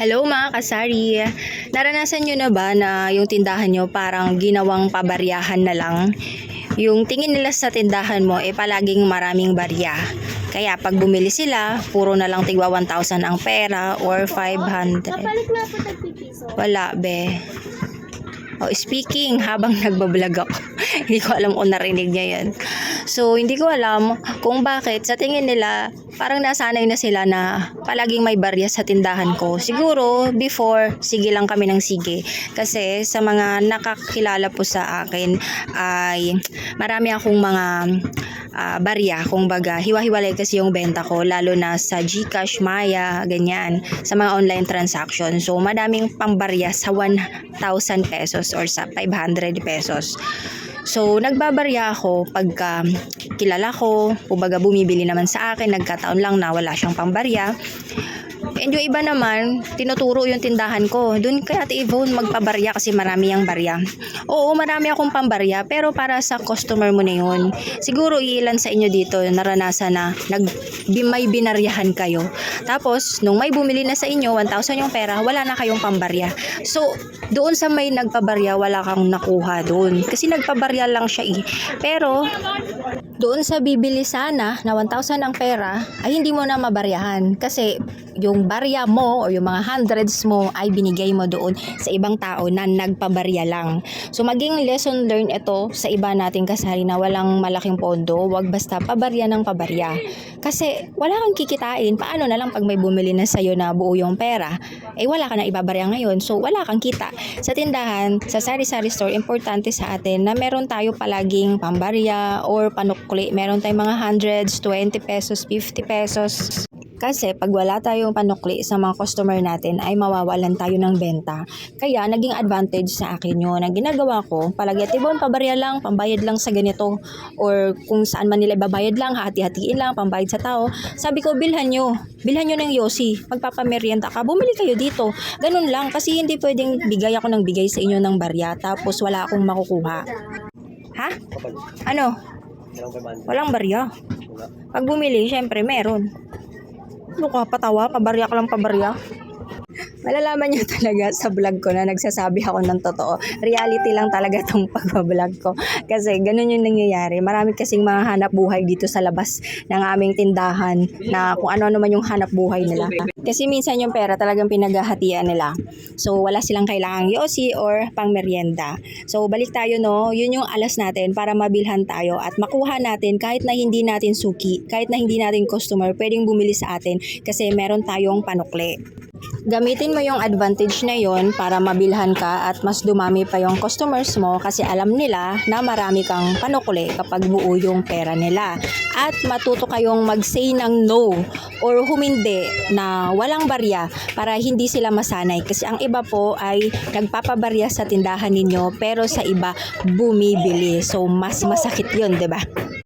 Hello mga kasari! Naranasan nyo na ba na yung tindahan nyo parang ginawang pabaryahan na lang? Yung tingin nila sa tindahan mo eh palaging maraming barya. Kaya pag bumili sila, puro na lang tigwa 1,000 ang pera or 500. Kapalit na po tagpipiso. Wala be. Oh, speaking, habang nagbablog ako, hindi ko alam kung narinig niya yan. So, hindi ko alam kung bakit sa tingin nila, parang nasanay na sila na palaging may barya sa tindahan ko. Siguro, before, sige lang kami ng sige. Kasi sa mga nakakilala po sa akin, ay marami akong mga ah, barya, kung baga, hiwa-hiwalay kasi yung benta ko, lalo na sa Gcash, Maya, ganyan, sa mga online transaction. So, madaming pangbarya sa 1,000 pesos or sa 500 pesos. So, nagbabarya ako pagka kilala ko, kumbaga bumibili naman sa akin, nagkataon lang na wala siyang pambarya. And yung iba naman, tinuturo yung tindahan ko. Doon kaya Ate Yvonne magpabarya kasi marami yung barya. Oo, marami akong pambarya, pero para sa customer mo na yun. Siguro ilan sa inyo dito naranasan na nag, may binaryahan kayo. Tapos, nung may bumili na sa inyo, 1,000 yung pera, wala na kayong pambarya. So, doon sa may nagpabarya, wala kang nakuha doon. Kasi nagpabarya lang siya eh. Pero, doon sa bibili sana na 1,000 ang pera, ay hindi mo na mabaryahan. Kasi yung barya mo o yung mga hundreds mo ay binigay mo doon sa ibang tao na nagpabarya lang. So maging lesson learned ito sa iba nating kasari na walang malaking pondo, wag basta pabarya ng pabarya. Kasi wala kang kikitain. Paano na lang pag may bumili na sa'yo na buo yung pera? Eh wala ka na ibabarya ngayon. So wala kang kita. Sa tindahan, sa sari-sari store, importante sa atin na meron tayo palaging pambarya or panukli. Meron tayong mga hundreds, 20 pesos, 50 pesos. Kasi pag wala tayong panukli sa mga customer natin ay mawawalan tayo ng benta. Kaya naging advantage sa akin yun. Ang ginagawa ko, palagi at ibon, pabarya lang, pambayad lang sa ganito. Or kung saan man nila ibabayad lang, hati-hatiin lang, pambayad sa tao. Sabi ko, bilhan nyo. Bilhan nyo ng Yossi. Magpapamerienda ka. Bumili kayo dito. Ganun lang. Kasi hindi pwedeng bigay ako ng bigay sa inyo ng barya. Tapos wala akong makukuha. Ha? Ano? Walang barya. Pag bumili, syempre meron. Ano ka, patawa? Pabarya ka lang pabarya? Malalaman nyo talaga sa vlog ko na nagsasabi ako ng totoo. Reality lang talaga tong pag-vlog ko. Kasi ganun yung nangyayari. Marami kasing mga hanap buhay dito sa labas ng aming tindahan na kung ano naman yung hanap buhay nila. Kasi minsan yung pera talagang pinaghahatian nila. So wala silang kailangang yosi or pang merienda. So balik tayo no, yun yung alas natin para mabilhan tayo at makuha natin kahit na hindi natin suki, kahit na hindi natin customer, pwedeng bumili sa atin kasi meron tayong panukli. Gamitin mo yung advantage na yon para mabilhan ka at mas dumami pa yung customers mo kasi alam nila na marami kang panukuli kapag buo yung pera nila. At matuto kayong mag-say ng no or humindi na walang barya para hindi sila masanay. Kasi ang iba po ay nagpapabarya sa tindahan ninyo pero sa iba bumibili. So mas masakit yun, 'di ba?